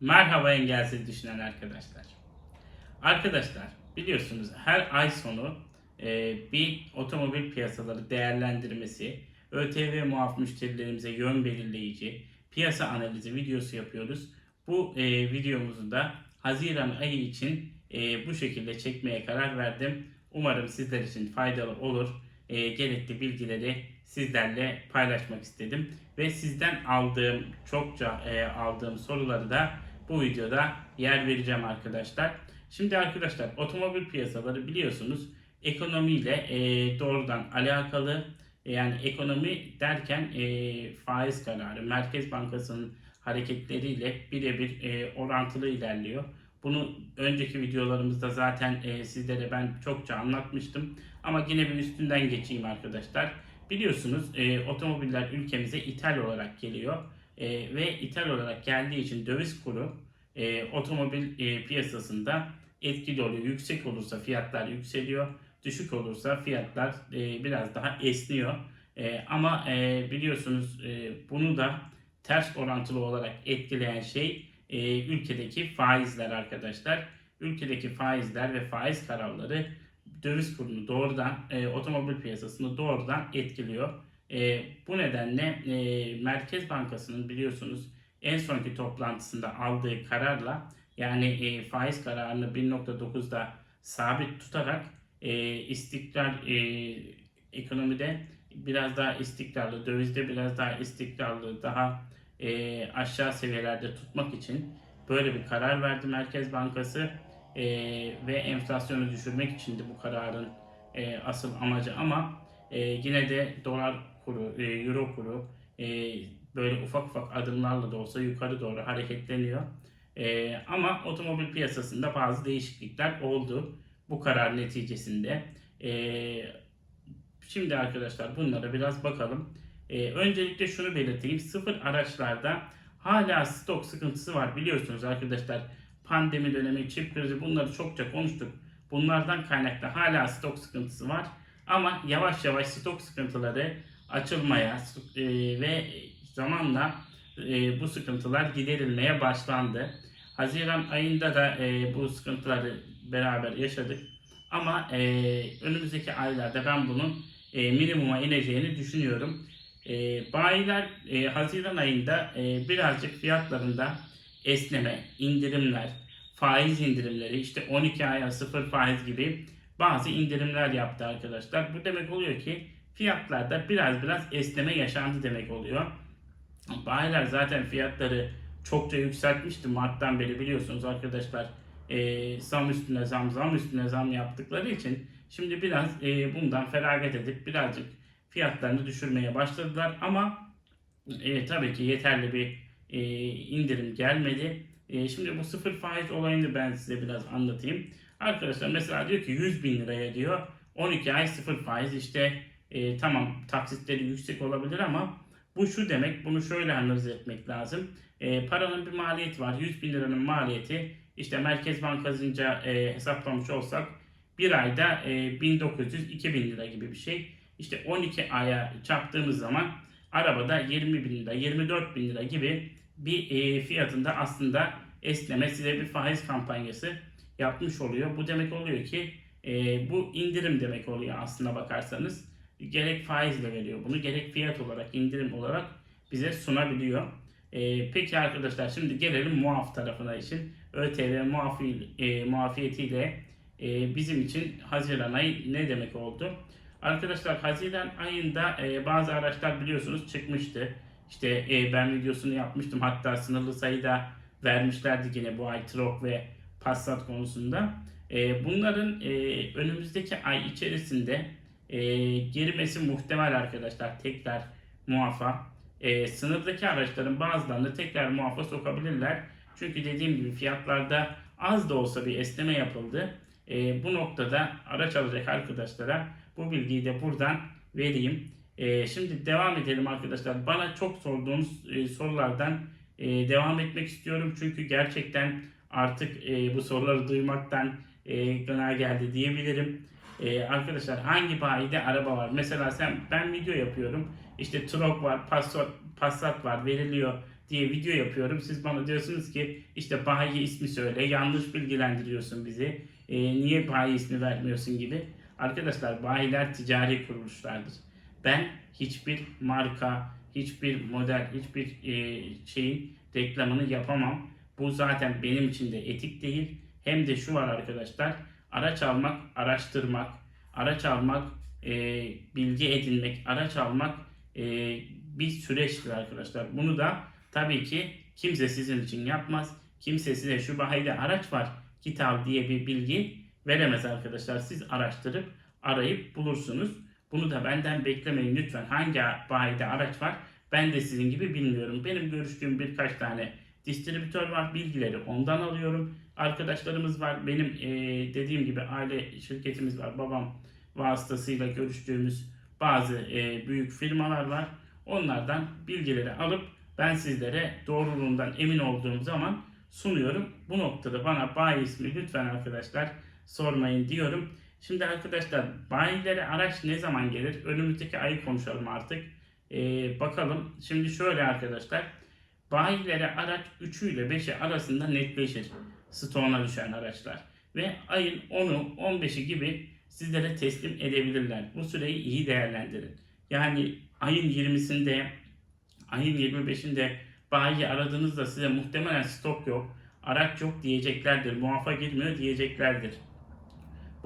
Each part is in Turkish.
Merhaba engelsiz düşünen arkadaşlar. Arkadaşlar biliyorsunuz her ay sonu e, bir otomobil piyasaları değerlendirmesi, ÖTV muaf müşterilerimize yön belirleyici, piyasa analizi videosu yapıyoruz. Bu e, videomuzu da Haziran ayı için e, bu şekilde çekmeye karar verdim. Umarım sizler için faydalı olur. E, gerekli bilgileri sizlerle paylaşmak istedim. Ve sizden aldığım, çokça e, aldığım soruları da bu videoda yer vereceğim arkadaşlar. Şimdi arkadaşlar otomobil piyasaları biliyorsunuz ekonomiyle e, doğrudan alakalı. E, yani ekonomi derken e, faiz kararı, Merkez Bankası'nın hareketleriyle birebir e, orantılı ilerliyor. Bunu önceki videolarımızda zaten e, sizlere ben çokça anlatmıştım. Ama yine bir üstünden geçeyim arkadaşlar. Biliyorsunuz e, otomobiller ülkemize ithal olarak geliyor. E, ve ithal olarak geldiği için döviz kuru e, otomobil e, piyasasında etkili oluyor. Yüksek olursa fiyatlar yükseliyor. Düşük olursa fiyatlar e, biraz daha esniyor. E, ama e, biliyorsunuz e, bunu da ters orantılı olarak etkileyen şey e, ülkedeki faizler arkadaşlar. Ülkedeki faizler ve faiz kararları döviz kurunu doğrudan e, otomobil piyasasını doğrudan etkiliyor. E, bu nedenle e, Merkez Bankası'nın biliyorsunuz en sonki toplantısında aldığı kararla yani e, faiz kararını 1.9'da sabit tutarak e, istikrar e, ekonomide biraz daha istikrarlı, dövizde biraz daha istikrarlı, daha e, aşağı seviyelerde tutmak için böyle bir karar verdi Merkez Bankası e, ve enflasyonu düşürmek için de bu kararın e, asıl amacı ama e, yine de dolar kuru, e, euro kuru e, böyle ufak ufak adımlarla da olsa yukarı doğru hareketleniyor. E, ama otomobil piyasasında bazı değişiklikler oldu bu karar neticesinde. E, şimdi arkadaşlar bunlara biraz bakalım. E, öncelikle şunu belirteyim. Sıfır araçlarda hala stok sıkıntısı var biliyorsunuz arkadaşlar. Pandemi dönemi, çip krizi bunları çokça konuştuk. Bunlardan kaynaklı hala stok sıkıntısı var. Ama yavaş yavaş stok sıkıntıları açılmaya e, ve zamanla e, bu sıkıntılar giderilmeye başlandı. Haziran ayında da e, bu sıkıntıları beraber yaşadık. Ama önümüzdeki aylarda ben bunun minimuma ineceğini düşünüyorum. Bayiler Haziran ayında birazcık fiyatlarında esneme, indirimler, faiz indirimleri, işte 12 aya sıfır faiz gibi bazı indirimler yaptı arkadaşlar. Bu demek oluyor ki fiyatlarda biraz biraz esneme yaşandı demek oluyor. Bayiler zaten fiyatları çokça yükseltmişti Mart'tan beri biliyorsunuz arkadaşlar. E, zam üstüne zam, zam üstüne zam yaptıkları için şimdi biraz e, bundan feragat edip birazcık fiyatlarını düşürmeye başladılar ama e, tabii ki yeterli bir e, indirim gelmedi. E, şimdi bu sıfır faiz olayını ben size biraz anlatayım. Arkadaşlar mesela diyor ki 100 bin liraya diyor 12 ay sıfır faiz işte e, tamam taksitleri yüksek olabilir ama bu şu demek bunu şöyle analiz etmek lazım. E, paranın bir maliyeti var 100 bin liranın maliyeti işte Merkez Bankası'nca e, hesaplamış olsak bir ayda e, 1900-2000 lira gibi bir şey. İşte 12 aya çarptığımız zaman arabada 20 bin lira, 24 bin lira gibi bir e, fiyatında aslında esneme size bir faiz kampanyası yapmış oluyor. Bu demek oluyor ki e, bu indirim demek oluyor aslında bakarsanız. Gerek faizle veriyor bunu gerek fiyat olarak indirim olarak bize sunabiliyor. E, peki arkadaşlar şimdi gelelim muaf tarafına için. ÖTV muafi, muafiyetiyle bizim için Haziran ayı ne demek oldu? Arkadaşlar Haziran ayında e, bazı araçlar biliyorsunuz çıkmıştı. İşte e, ben videosunu yapmıştım. Hatta sınırlı sayıda vermişlerdi yine bu ay Trok ve Passat konusunda. E, bunların e, önümüzdeki ay içerisinde e, girmesi muhtemel arkadaşlar tekrar muafa. E, sınırdaki araçların bazılarını tekrar muafa sokabilirler. Çünkü dediğim gibi fiyatlarda az da olsa bir esneme yapıldı. E, bu noktada araç alacak arkadaşlara bu bilgiyi de buradan vereyim. E, şimdi devam edelim arkadaşlar. Bana çok sorduğunuz e, sorulardan e, devam etmek istiyorum. Çünkü gerçekten artık e, bu soruları duymaktan e, gına geldi diyebilirim. Arkadaşlar hangi bayide araba var? Mesela sen ben video yapıyorum. İşte Trok var, Passat, Passat var veriliyor. diye video yapıyorum. Siz bana diyorsunuz ki işte bayi ismi söyle, yanlış bilgilendiriyorsun bizi. Niye bayi ismi vermiyorsun gibi. Arkadaşlar bayiler ticari kuruluşlardır. Ben hiçbir marka, hiçbir model, hiçbir e, şeyin reklamını yapamam. Bu zaten benim için de etik değil. Hem de şu var arkadaşlar. Araç almak, araştırmak, araç almak, e, bilgi edinmek, araç almak e, bir süreçtir arkadaşlar. Bunu da tabii ki kimse sizin için yapmaz. Kimse size şu bahide araç var git al diye bir bilgi veremez arkadaşlar. Siz araştırıp arayıp bulursunuz. Bunu da benden beklemeyin lütfen. Hangi bahide araç var ben de sizin gibi bilmiyorum. Benim görüştüğüm birkaç tane distribütör var. Bilgileri ondan alıyorum. Arkadaşlarımız var. Benim e, dediğim gibi aile şirketimiz var. Babam vasıtasıyla görüştüğümüz bazı e, büyük firmalar var. Onlardan bilgileri alıp ben sizlere doğruluğundan emin olduğum zaman sunuyorum. Bu noktada bana bayi ismi lütfen arkadaşlar sormayın diyorum. Şimdi arkadaşlar bayilere araç ne zaman gelir? Önümüzdeki ayı konuşalım artık. Ee, bakalım. Şimdi şöyle arkadaşlar. Bayilere araç 3'ü ile 5'i arasında netleşir. Stoğuna düşen araçlar. Ve ayın 10'u 15'i gibi sizlere teslim edebilirler. Bu süreyi iyi değerlendirin. Yani ayın 20'sinde, ayın 25'inde bayi aradığınızda size muhtemelen stok yok, araç yok diyeceklerdir. Muafa girmiyor diyeceklerdir.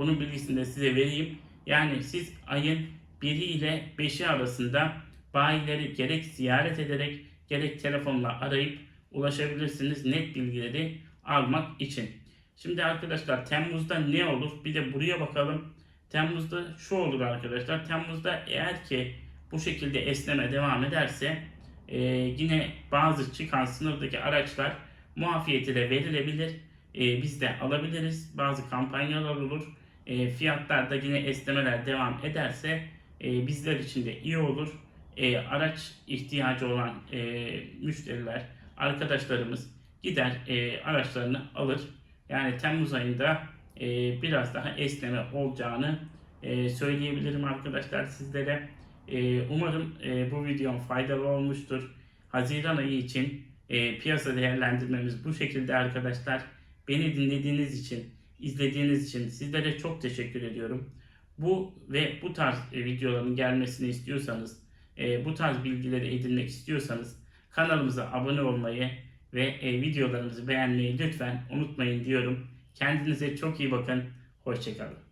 Bunun bilgisini de size vereyim. Yani siz ayın 1'i ile 5'i arasında bayileri gerek ziyaret ederek gerek telefonla arayıp ulaşabilirsiniz net bilgileri almak için. Şimdi arkadaşlar Temmuz'da ne olur? Bir de buraya bakalım. Temmuz'da şu olur arkadaşlar. Temmuz'da eğer ki bu şekilde esneme devam ederse e, yine bazı çıkan sınırdaki araçlar muafiyetiyle verilebilir. E, biz de alabiliriz. Bazı kampanyalar olur. E, fiyatlarda yine esnemeler devam ederse e, bizler için de iyi olur. E, araç ihtiyacı olan e, müşteriler, arkadaşlarımız gider e, araçlarını alır. Yani Temmuz ayında e, biraz daha esneme olacağını e, söyleyebilirim arkadaşlar sizlere. E, umarım e, bu videom faydalı olmuştur. Haziran ayı için e, piyasa değerlendirmemiz bu şekilde arkadaşlar. Beni dinlediğiniz için, izlediğiniz için sizlere çok teşekkür ediyorum. Bu ve bu tarz e, videoların gelmesini istiyorsanız, e, bu tarz bilgileri edinmek istiyorsanız kanalımıza abone olmayı ve e, videolarımızı beğenmeyi lütfen unutmayın diyorum. Kendinize çok iyi bakın. Hoşçakalın.